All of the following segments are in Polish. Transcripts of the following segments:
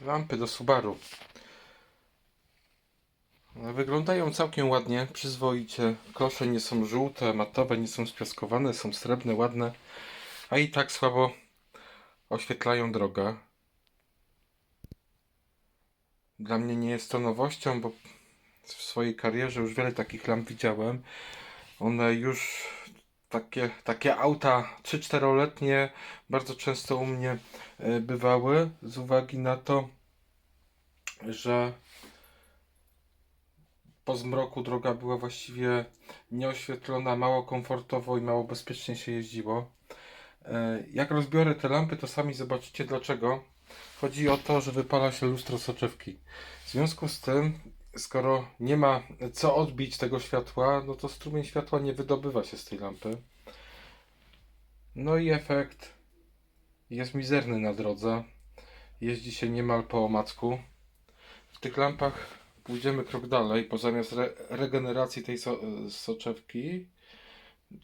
Lampy do Subaru. Wyglądają całkiem ładnie, przyzwoicie. Klosze nie są żółte, matowe, nie są spiaskowane, są srebrne, ładne, a i tak słabo oświetlają drogę. Dla mnie nie jest to nowością, bo w swojej karierze już wiele takich lamp widziałem. One już takie, takie auta 3-4-letnie bardzo często u mnie bywały z uwagi na to, że po zmroku droga była właściwie nieoświetlona, mało komfortowo i mało bezpiecznie się jeździło. E, Jak rozbiorę te lampy, to sami zobaczycie dlaczego. Chodzi o to, że wypala się lustro soczewki. W związku z tym, skoro nie ma co odbić tego światła, no to strumień światła nie wydobywa się z tej lampy. No i efekt jest mizerny na drodze. Jeździ się niemal po omacku. W tych lampach pójdziemy krok dalej, bo zamiast re regeneracji tej so soczewki,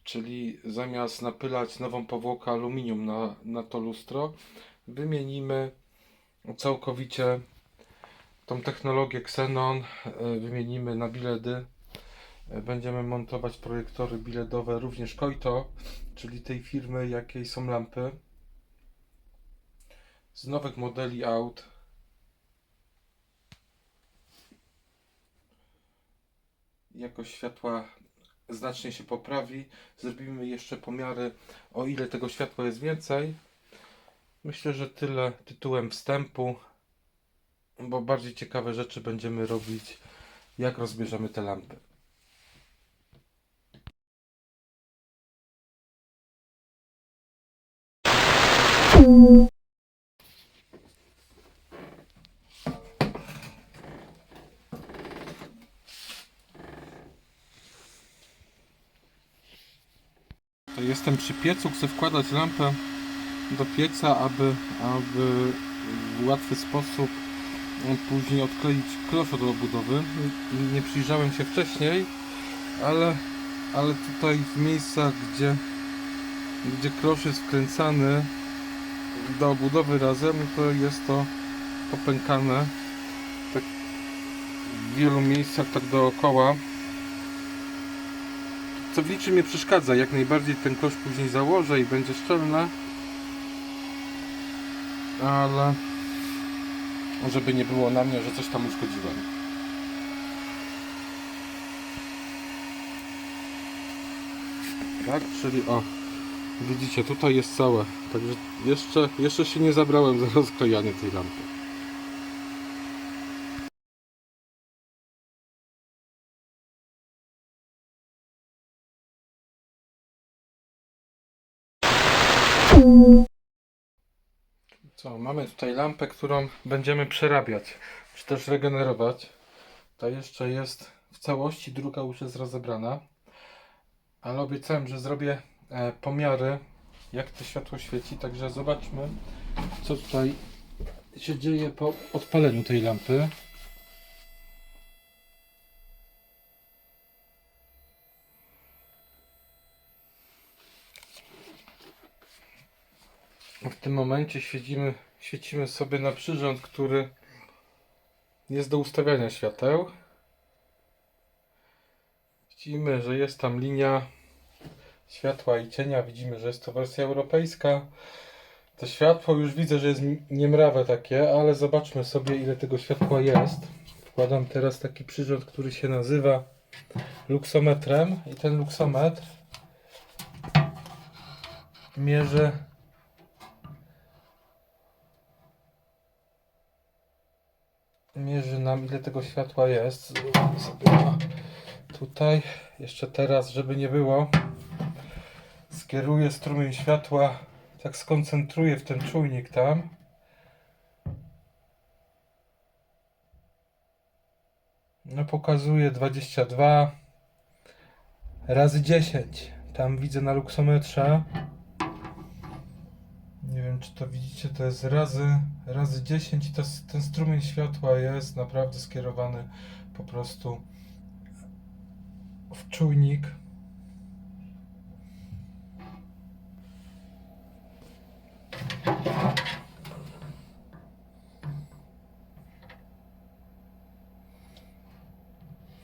czyli zamiast napylać nową powłokę aluminium na, na to lustro, wymienimy całkowicie tą technologię Xenon, e, wymienimy na biledy. E, Będziemy montować projektory biledowe również Koito, czyli tej firmy, jakiej są lampy. Z nowych modeli aut. Jakość światła znacznie się poprawi. Zrobimy jeszcze pomiary, o ile tego światła jest więcej. Myślę, że tyle tytułem wstępu, bo bardziej ciekawe rzeczy będziemy robić, jak rozbierzemy te lampy. To Jestem przy piecu, chcę wkładać lampę do pieca, aby, aby w łatwy sposób e, później odkleić klosz od obudowy. Nie przyjrzałem się wcześniej, ale, ale tutaj w miejscach, gdzie, gdzie klosz jest wkręcany do obudowy razem, to jest to popękane tak w wielu miejscach tak dookoła co w niczym przeszkadza. Jak najbardziej ten klosz później założę i będzie szczelne. Ale żeby nie było na mnie, że coś tam uszkodziłem. Tak, czyli o, widzicie, tutaj jest całe. Także jeszcze, jeszcze się nie zabrałem za rozklejanie tej lampy. Co, mamy tutaj lampę, którą będziemy przerabiać, czy też regenerować. To jeszcze jest w całości, druga już jest rozebrana. Ale obiecałem, że zrobię e, pomiary, jak to światło świeci, także zobaczmy, co tutaj się dzieje po odpaleniu tej lampy. W tym momencie świecimy, świecimy sobie na przyrząd, który jest do ustawiania świateł. Widzimy, że jest tam linia światła i cienia. Widzimy, że jest to wersja europejska. To światło już widzę, że jest niemrawe takie, ale zobaczmy sobie ile tego światła jest. Wkładam teraz taki przyrząd, który się nazywa luksometrem i ten luksometr mierzy mierzy nam ile tego światła jest. Sobie tutaj. Jeszcze teraz, żeby nie było, skieruję strumień światła, tak skoncentruję w ten czujnik tam. No pokazuje 22 razy 10. Tam widzę na luksometrze. Nie wiem, czy to widzicie, to jest razy, razy 10 i to, ten strumień światła jest naprawdę skierowany po prostu w czujnik.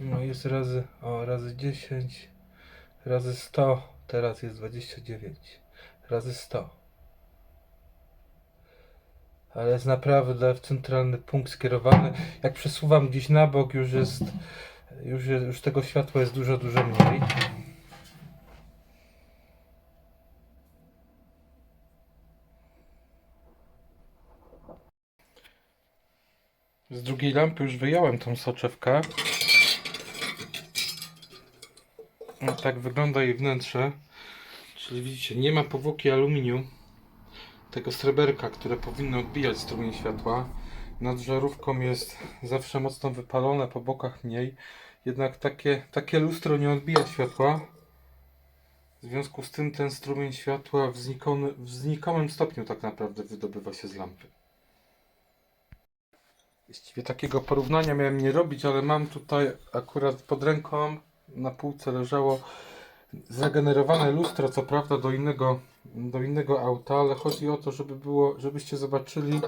No jest razy, o, razy 10, razy 100, teraz jest 29, razy 100. Ale jest naprawdę w centralny punkt skierowany. Jak przesuwam gdzieś na bok, już jest, już, jest, już tego światła jest dużo, dużo mniej. Z drugiej lampy już wyjąłem tą soczewkę. Tak wygląda jej wnętrze. Czyli widzicie, nie ma powłoki aluminium. Tego sreberka, które powinno odbijać strumień światła. Nad żarówką jest zawsze mocno wypalone, po bokach mniej. Jednak takie, takie lustro nie odbija światła. W związku z tym ten strumień światła w, znikony, w znikomym stopniu tak naprawdę wydobywa się z lampy. Właściwie takiego porównania miałem nie robić, ale mam tutaj akurat pod ręką na półce leżało zregenerowane lustro, co prawda do innego, do innego auta, ale chodzi o to, żeby było, żebyście zobaczyli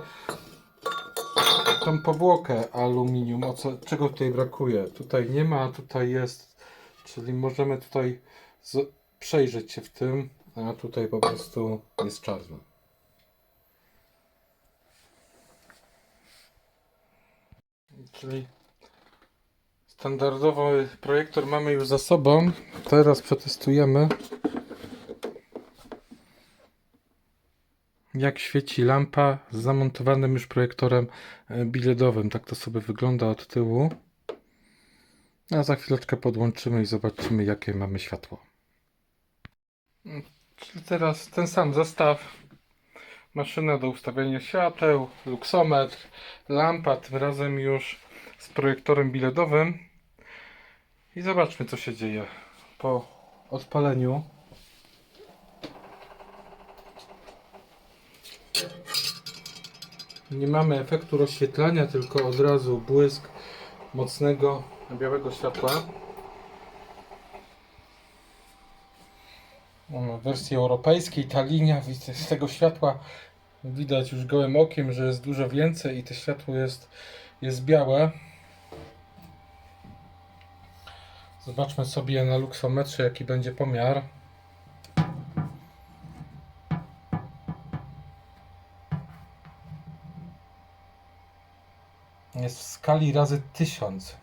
tą powłokę aluminium, o co, czego tutaj brakuje. Tutaj nie ma, a tutaj jest, czyli możemy tutaj z, przejrzeć się w tym, a tutaj po prostu jest czarno. Czyli standardowy projektor mamy już za sobą. Teraz przetestujemy jak świeci lampa z zamontowanym już projektorem e, biledowym. Tak to sobie wygląda od tyłu. A za chwileczkę podłączymy i zobaczymy jakie mamy światło. Czyli teraz ten sam zestaw. Maszyna do ustawiania świateł, luksometr, lampa, tym razem już z projektorem biledowym. I zobaczmy co się dzieje po odpaleniu. Nie mamy efektu rozświetlania, tylko od razu błysk mocnego białego światła. Mamy wersję europejskiej, ta linia z tego światła widać już gołym okiem, że jest dużo więcej i to światło jest, jest białe. Zobaczmy sobie na luksometrze jaki będzie pomiar. Jest w skali razy 1000.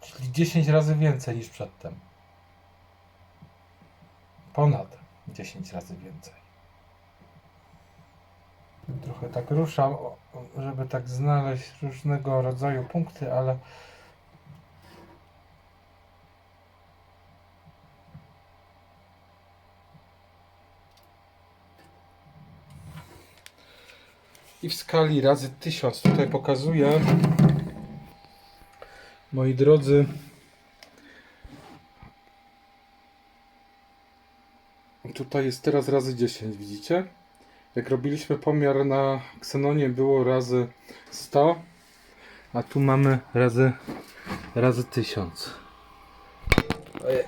Czyli 10 razy więcej niż przedtem. Ponad 10 razy więcej. Trochę tak ruszam, żeby tak znaleźć różnego rodzaju punkty, ale i w skali razy 1000 tutaj pokazuję. Moi drodzy, tutaj jest teraz razy 10, widzicie? Jak robiliśmy pomiar na Xenonie było razy 100, a tu mamy razy, razy 1000. Ojej.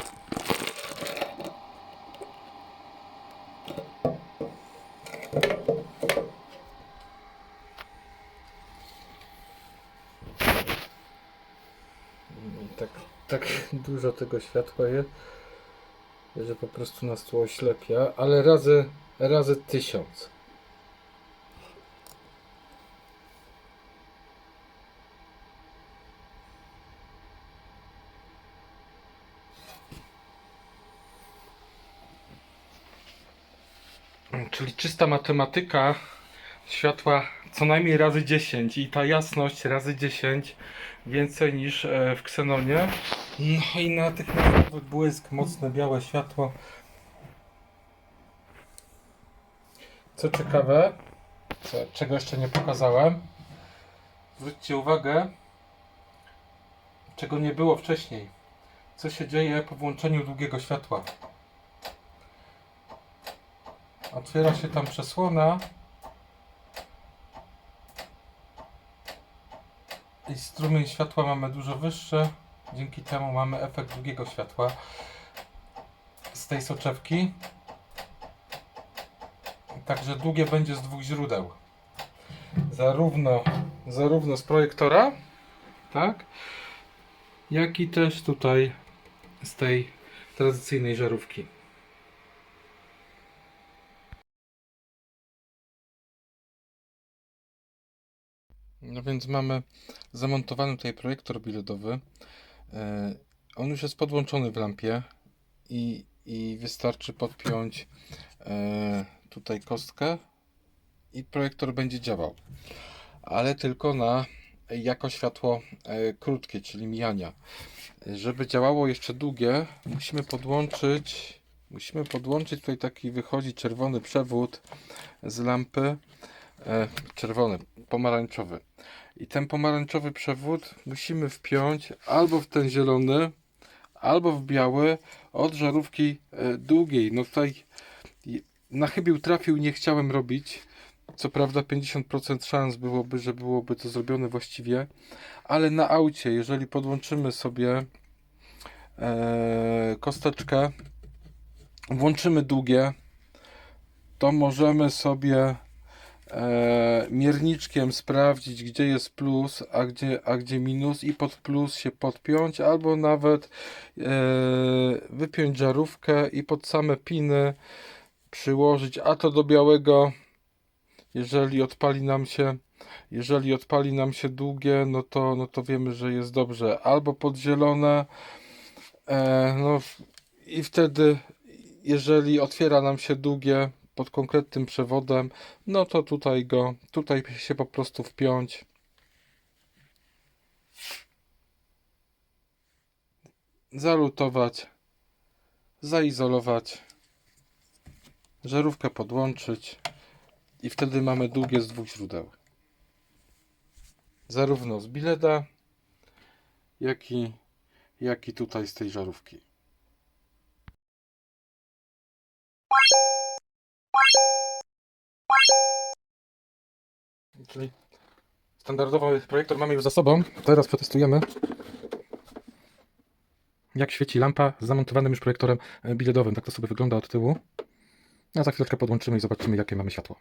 Tak, tak dużo tego światła jest, że po prostu nas to oślepia, ale razy, razy tysiąc. Czyli czysta matematyka światła co najmniej razy 10 i ta jasność razy 10 więcej niż e, w Xenonie. No i natychmiastowy błysk, mocne białe światło. Co ciekawe, co, czego jeszcze nie pokazałem, zwróćcie uwagę, czego nie było wcześniej. Co się dzieje po włączeniu długiego światła. Otwiera się tam przesłona. I strumień światła mamy dużo wyższy. Dzięki temu mamy efekt długiego światła z tej soczewki. Także długie będzie z dwóch źródeł. Zarówno, zarówno z projektora, tak? Jak i też tutaj z tej tradycyjnej żarówki. No więc mamy zamontowany tutaj projektor biledowy. E, On już jest podłączony w lampie i, i wystarczy podpiąć e, tutaj kostkę i projektor będzie działał. Ale tylko na jako światło e, krótkie, czyli mijania. Żeby działało jeszcze długie, musimy podłączyć musimy podłączyć tutaj taki wychodzi czerwony przewód z lampy e, czerwony, pomarańczowy. I ten pomarańczowy przewód musimy wpiąć albo w ten zielony, albo w biały od żarówki e, długiej. No tutaj na chybił trafił nie chciałem robić. Co prawda 50% szans byłoby, że byłoby to zrobione właściwie, ale na aucie, jeżeli podłączymy sobie e, kosteczkę, włączymy długie, to możemy sobie e, mierniczkiem sprawdzić, gdzie jest plus, a gdzie, a gdzie minus i pod plus się podpiąć, albo nawet e, wypiąć żarówkę i pod same piny przyłożyć, a to do białego, jeżeli odpali nam się jeżeli odpali nam się długie, no to, no to wiemy, że jest dobrze. Albo pod zielone, e, no i wtedy, jeżeli otwiera nam się długie pod konkretnym przewodem, no to tutaj go, tutaj się po prostu wpiąć. Zalutować, zaizolować, żarówkę podłączyć i wtedy mamy długie z dwóch źródeł. Zarówno z bileta, jak i, jak i tutaj z tej żarówki. Czyli standardowy projektor mamy już za sobą. Teraz przetestujemy, jak świeci lampa z zamontowanym już projektorem biledowym. Tak to sobie wygląda od tyłu. A za chwileczkę podłączymy i zobaczymy, jakie mamy światło.